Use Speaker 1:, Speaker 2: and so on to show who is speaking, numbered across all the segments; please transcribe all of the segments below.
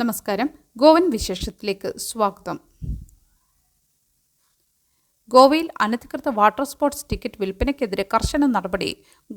Speaker 1: നമസ്കാരം. ഗോവൻ വിശേഷത്തിലേക്ക് സ്വാഗതം. ഗോവയിൽ അനധികൃത വാട്ടർ സ്പോർട്സ് ടിക്കറ്റ് വിൽപ്പനയ്ക്കെതിരെ കർശന നടപടി.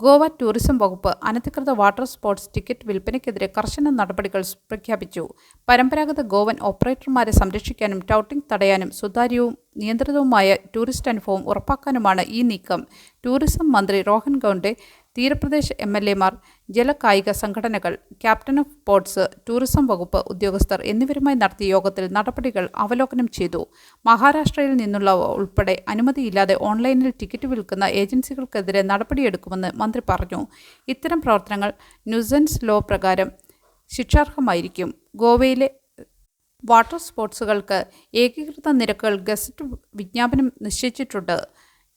Speaker 1: ഗോവ ടൂറിസം വകുപ്പ് അനധികൃത വാട്ടർ സ്പോർട്സ് ടിക്കറ്റ് വിൽപ്പനയ്ക്കെതിരെ കർശന നടപടികൾ പ്രഖ്യാപിച്ചു. പരമ്പരാഗത ഗോവൻ ഓപ്പറേറ്റർമാരെ സംരക്ഷിക്കാനും ടൗട്ടിംഗ് തടയാനും സുതാര്യവും നിയന്ത്രിതവുമായ ടൂറിസ്റ്റ് അനുഭവം ഉറപ്പാക്കാനുമാണ് ഈ നീക്കം. ടൂറിസം മന്ത്രി റോഹൻ ഗൗണ്ടെ തീരപ്രദേശ എം എൽ എമാർ ജലകായിക സംഘടനകൾ ക്യാപ്റ്റൻ ഓഫ് പോർട്സ് ടൂറിസം വകുപ്പ് ഉദ്യോഗസ്ഥർ എന്നിവരുമായി നടത്തിയ യോഗത്തിൽ നടപടികൾ അവലോകനം ചെയ്തു. മഹാരാഷ്ട്രയിൽ നിന്നുള്ള ഉൾപ്പെടെ അനുമതിയില്ലാതെ ഓൺലൈനിൽ ടിക്കറ്റ് വിൽക്കുന്ന ഏജൻസികൾക്കെതിരെ നടപടിയെടുക്കുമെന്ന് മന്ത്രി പറഞ്ഞു. ഇത്തരം പ്രവർത്തനങ്ങൾ ന്യൂസൻസ് ലോ പ്രകാരം ശിക്ഷാർഹമായിരിക്കും. ഗോവയിലെ വാട്ടർ സ്പോർട്സുകൾക്ക് ഏകീകൃത നിരക്കുകൾ ഗസറ്റ് വിജ്ഞാപനം നിശ്ചയിച്ചിട്ടുണ്ട്.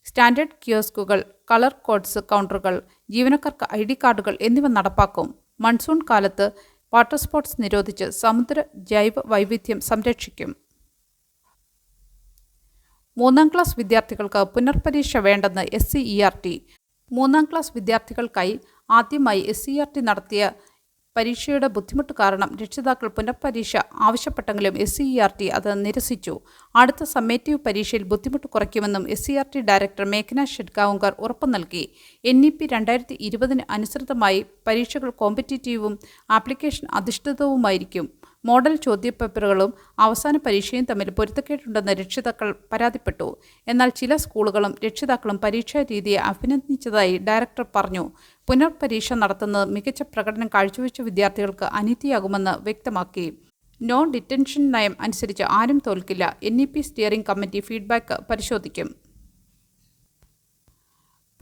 Speaker 1: സ്റ്റാൻഡേർഡ് കിയോസ്കുകൾ കളർ കോഡ്സ് കൗണ്ടറുകൾ ജീവനക്കാർക്ക് ഐ ഡി കാർഡുകൾ എന്നിവ നടപ്പാക്കും. മൺസൂൺ കാലത്ത് വാട്ടർ സ്പോർട്സ് നിരോധിച്ച് സമുദ്ര ജൈവ വൈവിധ്യം സംരക്ഷിക്കും. മൂന്നാം ക്ലാസ് വിദ്യാർത്ഥികൾക്ക് പുനർപരീക്ഷ വേണ്ടെന്ന് S C E R T മൂന്നാം ക്ലാസ് വിദ്യാർത്ഥികൾക്കായി ആദ്യമായി എസ് സി ആർ ടി നടത്തിയ പരീക്ഷയുടെ ബുദ്ധിമുട്ട് കാരണം രക്ഷിതാക്കൾ പുനഃപരീക്ഷ ആവശ്യപ്പെട്ടെങ്കിലും എസ് സി ആർ ടി അത് നിരസിച്ചു. അടുത്ത സമ്മേറ്റീവ് പരീക്ഷയിൽ ബുദ്ധിമുട്ട് കുറയ്ക്കുമെന്നും S C R T director മേഘന Shetgaonkar ഉറപ്പു നൽകി. എൻ ഇ പി രണ്ടായിരത്തി ഇരുപതിന് അനുസൃതമായി പരീക്ഷകൾ കോമ്പറ്റീറ്റീവും ആപ്ലിക്കേഷൻ അധിഷ്ഠിതവുമായിരിക്കും. മോഡൽ ചോദ്യപേപ്പറുകളും അവസാന പരീക്ഷയും തമ്മിൽ പൊരുത്തക്കേട്ടുണ്ടെന്ന് രക്ഷിതാക്കൾ പരാതിപ്പെട്ടു. എന്നാൽ ചില സ്കൂളുകളും രക്ഷിതാക്കളും പരീക്ഷാ രീതിയെ അഭിനന്ദിച്ചതായി ഡയറക്ടർ പറഞ്ഞു. പുനർപരീക്ഷ നടത്തുന്നത് മികച്ച പ്രകടനം കാഴ്ചവെച്ച വിദ്യാർത്ഥികൾക്ക് അനീതിയാകുമെന്ന് വ്യക്തമാക്കി. നോൺ ഡിറ്റൻഷൻ നയം അനുസരിച്ച് ആരും തോൽക്കില്ല. N E P steering committee feedback പരിശോധിക്കും.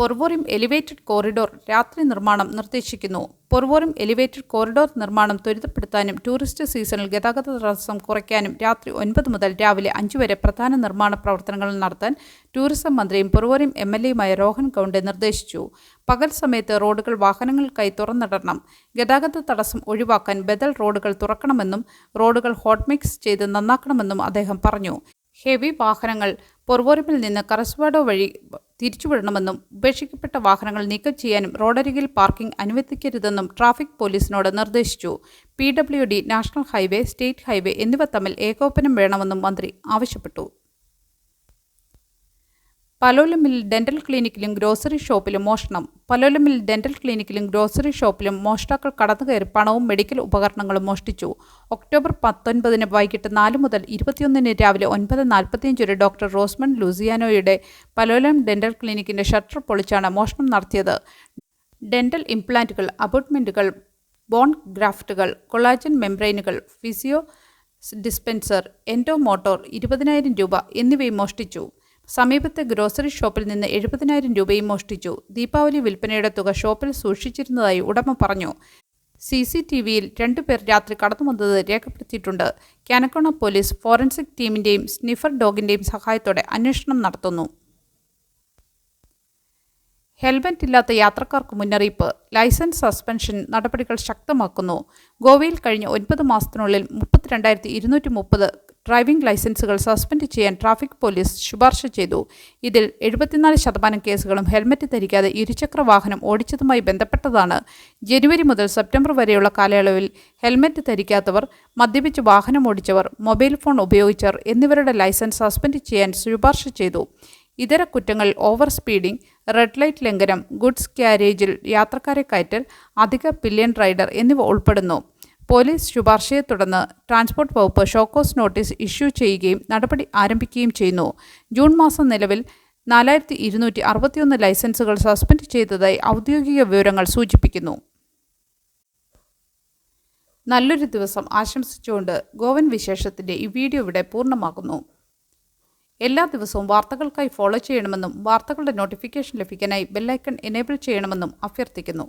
Speaker 1: പൊർവോറിം എലിവേറ്റഡ് കോറിഡോർ രാത്രി നിർമ്മാണം നിർദ്ദേശിക്കുന്നു. പൊർവോറിം എലിവേറ്റഡ് കോറിഡോർ നിർമ്മാണം ത്വരിതപ്പെടുത്താനും ടൂറിസ്റ്റ് സീസണിൽ ഗതാഗത തടസ്സം കുറയ്ക്കാനും രാത്രി ഒൻപത് മുതൽ രാവിലെ അഞ്ചു വരെ പ്രധാന നിർമ്മാണ പ്രവർത്തനങ്ങൾ നടത്താൻ ടൂറിസം മന്ത്രിയും പൊർവോറിം എം എൽ എയുമായ രോഹൻ കൗണ്ടെ നിർദ്ദേശിച്ചു. പകൽ സമയത്ത് റോഡുകൾ വാഹനങ്ങൾക്കായി തുറന്നിടണം. ഗതാഗത തടസ്സം ഒഴിവാക്കാൻ ബദൽ റോഡുകൾ തുറക്കണമെന്നും റോഡുകൾ ഹോട്ട്മിക്സ് ചെയ്ത് നന്നാക്കണമെന്നും അദ്ദേഹം പറഞ്ഞു. ഹെവി വാഹനങ്ങൾ പൊർവോരമിൽ നിന്ന് കറസ്വാഡോ വഴി തിരിച്ചുവിടണമെന്നും ഉപേക്ഷിക്കപ്പെട്ട വാഹനങ്ങൾ നീക്കം ചെയ്യാനും റോഡരികിൽ പാർക്കിംഗ് അനുവദിക്കരുതെന്നും ട്രാഫിക് പോലീസിനോട് നിർദ്ദേശിച്ചു. P W D national highway state highway എന്നിവ തമ്മിൽ ഏകോപനം വേണമെന്നും മന്ത്രി ആവശ്യപ്പെട്ടു. പലോലമിൽ ഡെന്റൽ ക്ലിനിക്കിലും ഗ്രോസറി ഷോപ്പിലും മോഷണം. പലോലമിൽ ഡെന്റൽ ക്ലിനിക്കിലും ഗ്രോസറി ഷോപ്പിലും മോഷ്ടാക്കൾ കടന്നുകയറി പണവും മെഡിക്കൽ ഉപകരണങ്ങളും മോഷ്ടിച്ചു. ഒക്ടോബർ പത്തൊൻപതിന് വൈകിട്ട് നാല് മുതൽ ഇരുപത്തിയൊന്നിന് രാവിലെ ഒൻപത് നാൽപ്പത്തിയഞ്ച് വരെ ഡോക്ടർ റോസ്മൺ ലൂസിയാനോയുടെ പലോലം ഡെന്റൽ ക്ലിനിക്കിന്റെ ഷട്ടർ പൊളിച്ചാണ് മോഷണം നടത്തിയത്. ഡെന്റൽ ഇംപ്ലാന്റുകൾ അബോട്ട്മെന്റുകൾ ബോൺ ഗ്രാഫ്റ്റുകൾ കൊളാജൻ മെംബ്രെയിനുകൾ ഫിസിയോ ഡിസ്പെൻസർ എൻഡോ മോട്ടോർ ഇരുപതിനായിരം രൂപ എന്നിവയും മോഷ്ടിച്ചു. സമീപത്തെ ഗ്രോസറി ഷോപ്പിൽ നിന്ന് എഴുപതിനായിരം രൂപയും മോഷ്ടിച്ചു. ദീപാവലി വിൽപ്പനയുടെ തുക ഷോപ്പിൽ സൂക്ഷിച്ചിരുന്നതായി ഉടമ പറഞ്ഞു. സി സി ടി വിയിൽ രണ്ടുപേർ രാത്രി കടന്നുവന്നത് രേഖപ്പെടുത്തിയിട്ടുണ്ട്. കാനക്കോണ പോലീസ് ഫോറൻസിക് ടീമിന്റെയും സ്നിഫർ ഡോഗിന്റെയും സഹായത്തോടെ അന്വേഷണം നടത്തുന്നു. ഹെൽമെറ്റ് ഇല്ലാത്ത യാത്രക്കാർക്ക് മുന്നറിയിപ്പ്. ലൈസൻസ് സസ്പെൻഷൻ നടപടികൾ ശക്തമാക്കുന്നു. ഗോവയിൽ കഴിഞ്ഞ ഒൻപത് മാസത്തിനുള്ളിൽ മുപ്പത്തിരണ്ടായിരത്തി ഇരുന്നൂറ്റി മുപ്പത് ഡ്രൈവിംഗ് ലൈസൻസുകൾ സസ്പെൻഡ് ചെയ്യാൻ ട്രാഫിക് പോലീസ് ശുപാർശ ചെയ്തു. ഇതിൽ എഴുപത്തിനാല് ശതമാനം കേസുകളും ഹെൽമറ്റ് ധരിക്കാതെ ഇരുചക്ര വാഹനം ഓടിച്ചതുമായി ബന്ധപ്പെട്ടതാണ്. ജനുവരി മുതൽ സെപ്റ്റംബർ വരെയുള്ള കാലയളവിൽ ഹെൽമറ്റ് ധരിക്കാത്തവർ മദ്യപിച്ച് വാഹനം ഓടിച്ചവർ മൊബൈൽ ഫോൺ ഉപയോഗിച്ചവർ എന്നിവരുടെ ലൈസൻസ് സസ്പെൻഡ് ചെയ്യാൻ ശുപാർശ ചെയ്തു. ഇതര കുറ്റങ്ങൾ ഓവർ സ്പീഡിംഗ് റെഡ് ലൈറ്റ് ലംഘനം ഗുഡ്സ് ക്യാരേജിൽ യാത്രക്കാരെ കയറ്റൽ അധിക പില്ലിയൻ റൈഡർ എന്നിവ ഉൾപ്പെടുന്നു. പോലീസ് ശുപാർശയെ തുടർന്ന് ട്രാൻസ്പോർട്ട് വകുപ്പ് ഷോക്കോസ് നോട്ടീസ് ഇഷ്യൂ ചെയ്യുകയും നടപടി ആരംഭിക്കുകയും ചെയ്യുന്നു. ജൂൺ മാസം നിലവിൽ നാലായിരത്തി ഇരുന്നൂറ്റി അറുപത്തിയൊന്ന് ലൈസൻസുകൾ സസ്പെൻഡ് ചെയ്തതായി ഔദ്യോഗിക വിവരങ്ങൾ സൂചിപ്പിക്കുന്നു. നല്ലൊരു ദിവസം ആശംസിച്ചുകൊണ്ട് ഗോവൻ വിശേഷത്തിന്റെ ഈ വീഡിയോ ഇവിടെ പൂർണമാകുന്നു എല്ലാ ദിവസവും വാർത്തകൾക്കായി ഫോളോ ചെയ്യണമെന്നും വാർത്തകളുടെ നോട്ടിഫിക്കേഷൻ ലഭിക്കാനായി ബെല്ലൈക്കൺ എനേബിൾ ചെയ്യണമെന്നും അഭ്യർത്ഥിക്കുന്നു.